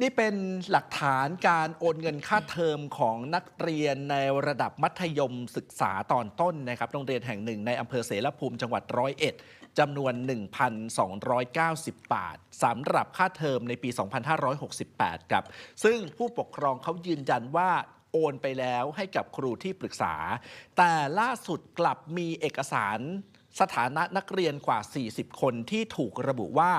นี่เป็นหลักฐานการโอนเงินค่าเทอมของนักเรียนในระดับมัธยมศึกษาตอนต้นนะครับ โรงเรียนแห่งหนึ่งในอำเภอเสรภูมิจังหวัดร้อยเอ็ดจำนวน 1,290 บาทสำหรับค่าเทอมในปี 2568 ครับ ซึ่งผู้ปกครองเขายืนยันว่าโอนไปแล้วให้กับครูที่ปรึกษา แต่ล่าสุดกลับมีเอกสารสถานะนักเรียนกว่า 40 คนที่ถูกระบุว่า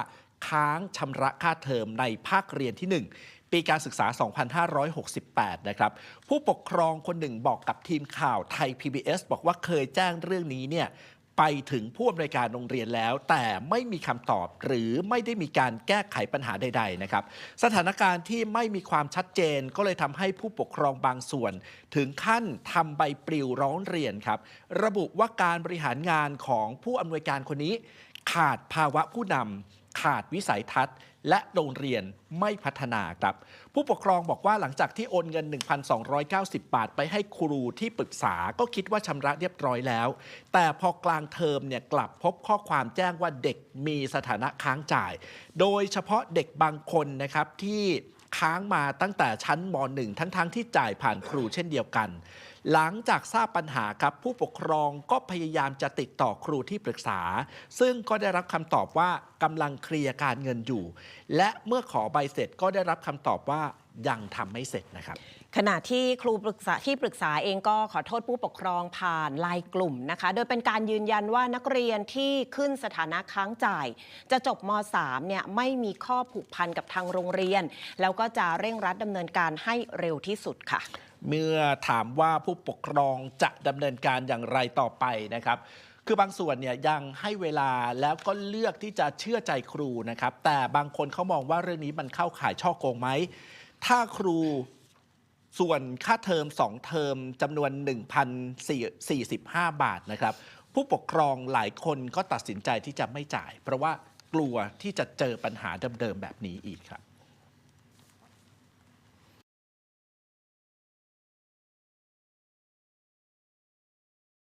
ค้างชำระค่าเทอมในภาคเรียนที่ 1 ปีการศึกษา 2568 นะครับ ผู้ปกครองคนหนึ่งบอกกับทีมข่าวไทย PBS บอกว่าเคยแจ้งเรื่องนี้เนี่ยไปถึงผู้อำนวยการโรงเรียนแล้ว แต่ไม่มีคำตอบหรือไม่ได้มีการแก้ไขปัญหาใด ๆ นะครับ สถานการณ์ที่ไม่มีความชัดเจนก็เลยทำให้ผู้ปกครองบางส่วน ถึงขั้นทำใบปลิวร้องเรียนครับ ระบุว่าการบริหารงานของผู้อำนวยการคนนี้ ขาดภาวะผู้นำ ขาดวิสัยทัศน์ และโรงเรียนไม่พัฒนาครับ ผู้ปกครองบอกว่าหลังจากที่โอนเงิน 1,290 บาท ไปให้ครูที่ปรึกษาก็คิดว่าชำระเรียบร้อยแล้ว แต่พอกลางเทอมเนี่ยกลับพบข้อความแจ้งว่าเด็กมีสถานะค้างจ่าย โดยเฉพาะเด็กบางคนนะครับที่ ค้างมาตั้งแต่ชั้นม .1 ทั้งๆทที่จ่ายผ่านครูเช่นเดียวกัน หลังจากทราบปัญหาครับผู้ปกครองก็พยายามจะติดต่อครูที่ปรึกษา ซึ่งก็ได้รับคำตอบว่ากำลังเคลียร์การเงินอยู่ และเมื่อขอใบเสร็จก็ได้รับคำตอบว่ายังทำไม่เสร็จนะครับ ขณะที่ครูปรึกษาที่ปรึกษาเองก็ขอโทษผู้ปกครองผ่านไลน์กลุ่มนะคะ โดยเป็นการยืนยันว่านักเรียนที่ขึ้นสถานะค้างจ่าย จะจบม .3 เนี่ยไม่มีข้อผูกพันกับทางโรงเรียน แล้วก็จะเร่งรัดดำเนินการให้เร็วที่สุดค่ะ เมื่อถามว่าผู้ปกครองจะดำเนินการอย่างไรต่อไปนะครับ คือบางส่วนเนี่ยยังให้เวลาแล้วก็เลือกที่จะเชื่อใจครูนะครับ แต่บางคนเขามองว่าเรื่องนี้มันเข้าข่ายช่อโกงไหมถ้าครู ส่วนค่าเทอม 2 เทอมจำนวน 1,045 บาทนะครับ ผู้ปกครองหลายคนก็ตัดสินใจที่จะไม่จ่าย เพราะว่ากลัวที่จะเจอปัญหาเดิมๆแบบนี้อีกครับ